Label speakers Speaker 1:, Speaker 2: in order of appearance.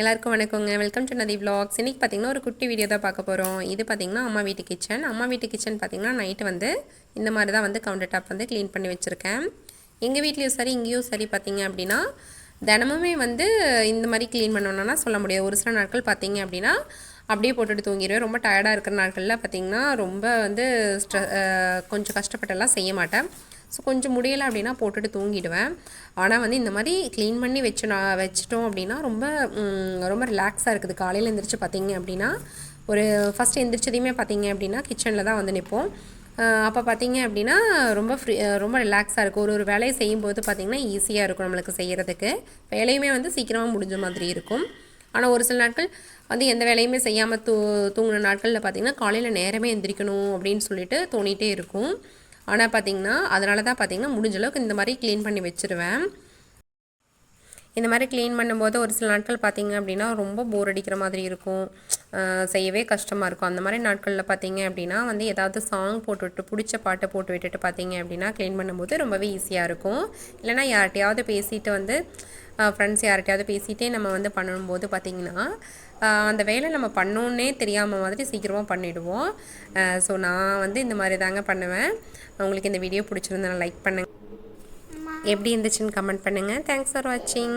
Speaker 1: எல்லாருக்கும் வணக்கங்க. Welcome to Nadhi vlogs. இன்றைக்கி பார்த்தீங்கன்னா ஒரு குட்டி வீடியோ தான் பார்க்க போகிறோம் இது பார்த்திங்கன்னா அம்மா வீட்டு கிச்சன் அம்மா வீட்டு கிச்சன் பார்த்திங்கன்னா நைட்டு வந்து இந்த மாதிரி தான் வந்து கவுண்டர் டாப் வந்து க்ளீன் பண்ணி வச்சுருக்கேன். எங்கள் வீட்லேயும் சரி இங்கேயும் சரி பார்த்திங்க அப்படின்னா தினமுமே வந்து இந்த மாதிரி க்ளீன் பண்ணணும்னா சொல்ல முடியாது. ஒரு சில நாட்கள் பார்த்திங்க அப்படின்னா அப்படியே போட்டுட்டு தூங்கிடுவேன் ரொம்ப டயர்டாக இருக்கிற நாட்களில் பார்த்தீங்கன்னா ரொம்ப வந்து ஸ்ட்ரெ கொஞ்சம் கஷ்டப்பட்டெல்லாம் செய்ய மாட்டேன். ஸோ கொஞ்சம் முடியலை அப்படின்னா போட்டுட்டு தூங்கிடுவேன். ஆனால் வந்து இந்த மாதிரி க்ளீன் பண்ணி வச்சு நான் வச்சிட்டோம் அப்படின்னா ரொம்ப ரொம்ப ரிலாக்ஸாக இருக்குது. காலையில் எழுந்திரிச்சு பார்த்தீங்க அப்படின்னா ஒரு ஃபஸ்ட் எந்திரிச்சதையுமே பார்த்தீங்க அப்படின்னா கிச்சனில் தான் வந்து நிற்போம் அப்போ பார்த்தீங்க அப்படின்னா ரொம்ப ஃப்ரீ ரொம்ப ரிலாக்ஸாக இருக்கும். ஒரு ஒரு வேலையை செய்யும்போது பார்த்திங்கன்னா ஈஸியாக இருக்கும் நம்மளுக்கு செய்கிறதுக்கு வேலையுமே வந்து சீக்கிரமாக முடிஞ்ச மாதிரி இருக்கும். ஆனால் ஒரு சில நாட்கள் வந்து எந்த வேலையுமே செய்யாமல் தூ தூங்கின நாட்களில் பார்த்தீங்கன்னா காலையில் நேரமே எந்திரிக்கணும் அப்படின்னு சொல்லிட்டு தோணிகிட்டே இருக்கும். ஆனால் பார்த்தீங்கன்னா அதனால தான் பார்த்தீங்கன்னா முடிஞ்ச அளவுக்கு இந்த மாதிரி க்ளீன் பண்ணி வச்சுருவேன். இந்த மாதிரி க்ளீன் பண்ணும்போது ஒரு சில நாட்கள் பார்த்தீங்க அப்படின்னா ரொம்ப போர் அடிக்கிற மாதிரி இருக்கும். செய்யவே கஷ்டமாக இருக்கும். அந்த மாதிரி நாட்களில் பார்த்தீங்க அப்படின்னா வந்து ஏதாவது சாங் போட்டுவிட்டு பிடிச்ச பாட்டை போட்டு விட்டுட்டு பார்த்தீங்க அப்படின்னா க்ளீன் பண்ணும்போது ரொம்பவே ஈஸியாக இருக்கும். இல்லைனா யார்கிட்டையாவது பேசிட்டு வந்து ஃப்ரெண்ட்ஸ் யார்கிட்டையாவது பேசிகிட்டே நம்ம வந்து பண்ணும்போது பார்த்திங்கன்னா அந்த வேலை நம்ம பண்ணோன்னே தெரியாமல் மாதிரி சீக்கிரமாக பண்ணிவிடுவோம் ஸோ நான் வந்து இந்த மாதிரி தாங்க பண்ணுவேன். உங்களுக்கு இந்த வீடியோ பிடிச்சிருந்தேன் லைக் பண்ணுங்கள் எப்படி இருந்துச்சுன்னு கமெண்ட் பண்ணுங்கள் தேங்க்ஸ் ஃபார் வாட்சிங்